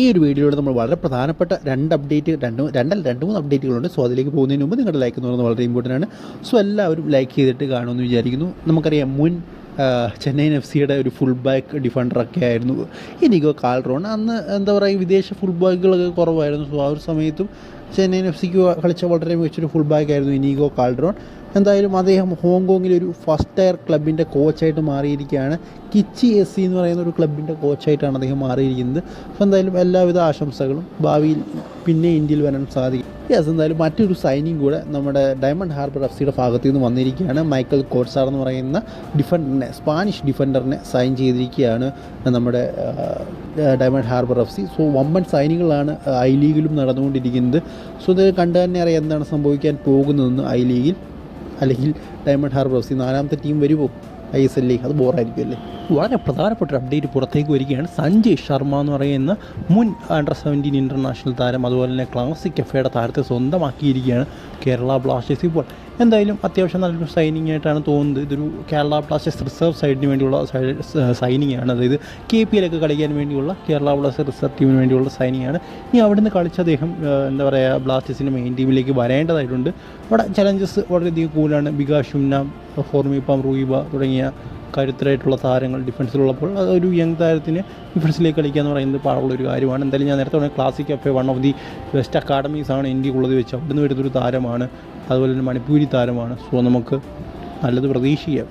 ഈ ഒരു വീഡിയോയിലൂടെ നമ്മൾ വളരെ പ്രധാനപ്പെട്ട രണ്ട് അപ്ഡേറ്റ് രണ്ട് രണ്ടല്ല രണ്ട് മൂന്ന് അപ്ഡേറ്റുകളുണ്ട് സോ അതിലേക്ക് പോകുന്നതിന് മുമ്പ് നിങ്ങളുടെ ലൈക്ക് എന്ന് പറയുന്നത് വളരെ ഇമ്പോർട്ടന്റ് ആണ്. സോ എല്ലാവരും ലൈക്ക് ചെയ്തിട്ട് കാണുമെന്ന് വിചാരിക്കുന്നു. നമുക്കറിയാം മുൻ ചെന്നൈയിൻ എഫ് സിയുടെ ഒരു ഫുൾ ബാക്ക് ഡിഫൻഡറൊക്കെ ആയിരുന്നു. ഇനിക്കോ കാൾറോൺ അന്ന് എന്താ പറയുക വിദേശ ഫുൾ ബാക്കുകളൊക്കെ കുറവായിരുന്നു. സോ ആ ഒരു സമയത്തും ചെന്നൈയിൻ എഫ് സിക്ക് കളിച്ച വളരെ മികച്ചൊരു ഫുൾ ബാക്ക് ആയിരുന്നു ഇനീഗോ കാൾഡ്രോൺ. എന്തായാലും അദ്ദേഹം ഹോങ്കോങ്ങിലെ ഒരു ഫസ്റ്റ് ടയർ ക്ലബിന്റെ കോച്ചായിട്ട് മാറിയിരിക്കുകയാണ്. കിച്ചി എസ് സി എന്ന് പറയുന്ന ഒരു ക്ലബിന്റെ കോച്ചായിട്ടാണ് അദ്ദേഹം മാറിയിരിക്കുന്നത്. അപ്പോൾ എന്തായാലും എല്ലാവിധ ആശംസകളും ഭാവിയിൽ പിന്നെ ഇന്ത്യയിൽ വരാൻ സാധിക്കും. യെസ് എന്തായാലും മറ്റൊരു സൈനിങ് കൂടെ നമ്മുടെ ഡയമണ്ട് ഹാർബർ എഫ് സിയുടെ ഭാഗത്തു നിന്ന് വന്നിരിക്കുകയാണ്. മൈക്കൽ കോട്സാർ എന്ന് പറയുന്ന ഡിഫൻഡറിനെ സ്പാനിഷ് ഡിഫൻഡറിനെ സൈൻ ചെയ്തിരിക്കുകയാണ് നമ്മുടെ Diamond Harbour F C so വമ്പൻ സൈനികളാണ് ഐ ലീഗിലും നടന്നുകൊണ്ടിരിക്കുന്നത്. സോ ഇത് കണ്ടു തന്നെ അറിയാം എന്താണ് സംഭവിക്കാൻ പോകുന്നതെന്ന് ഐ ലീഗിൽ അല്ലെങ്കിൽ ഡയമണ്ട് ഹാർബർ എഫ് സി നാലാമത്തെ ടീം വരുമോ ഐ എസ് എൽ ലീഗ് അത് ബോറായിരിക്കും അല്ലേ? വളരെ പ്രധാനപ്പെട്ട ഒരു അപ്ഡേറ്റ് പുറത്തേക്ക് വരികയാണ്. സഞ്ജയ് ശർമ്മ എന്ന് പറയുന്ന മുൻ അണ്ടർ സെവന്റീൻ ഇന്റർനാഷണൽ താരം അതുപോലെ തന്നെ ക്ലാസിക് എഫയുടെ താരത്തെ സ്വന്തമാക്കിയിരിക്കുകയാണ് കേരള ബ്ലാസ്റ്റേഴ്സ്. ഇപ്പോൾ എന്തായാലും അത്യാവശ്യം നല്ലൊരു സൈനിങ് ആയിട്ടാണ് തോന്നുന്നത്. ഇതൊരു കേരള ബ്ലാസ്റ്റേഴ്സ് റിസർവ് സൈഡിന് വേണ്ടിയുള്ള സൈനിങ് ആണ്. അതായത് കെ പി എല്ലൊക്കെ കളിക്കാൻ വേണ്ടിയുള്ള കേരള ബ്ലാസ്റ്റേഴ്സ് റിസർവ് ടീമിന് വേണ്ടിയുള്ള സൈനിങ് ആണ്. ഇനി അവിടുന്ന് കളിച്ച അദ്ദേഹം എന്താ പറയുക ബ്ലാസ്റ്റേഴ്സിന്റെ മെയിൻ ടീമിലേക്ക് വരേണ്ടതായിട്ടുണ്ട്. അവിടെ ചലഞ്ചസ് വളരെയധികം കൂടുതലാണ്. ബികാഷ് ഉന്നാം ഫോർമിപ്പം റൂയിബ തുടങ്ങിയ കരുത്തരായിട്ടുള്ള താരങ്ങൾ ഡിഫൻസിലുള്ളപ്പോൾ അത് ഒരു യങ് താരത്തിന് ഡിഫൻസിലേക്ക് കളിക്കുക എന്ന് പറയുന്നത് പാടുള്ള ഒരു കാര്യമാണ്. എന്തായാലും ഞാൻ നേരത്തെ പറഞ്ഞ classic F one of the best academies ആണ് ഇന്ത്യക്കുള്ളത് വെച്ച് അവിടുന്ന് വരുന്നൊരു താരമാണ്. അതുപോലെ തന്നെ മണിപ്പൂരി താരമാണ്. സോ നമുക്ക് നല്ലത് പ്രതീക്ഷിക്കാം.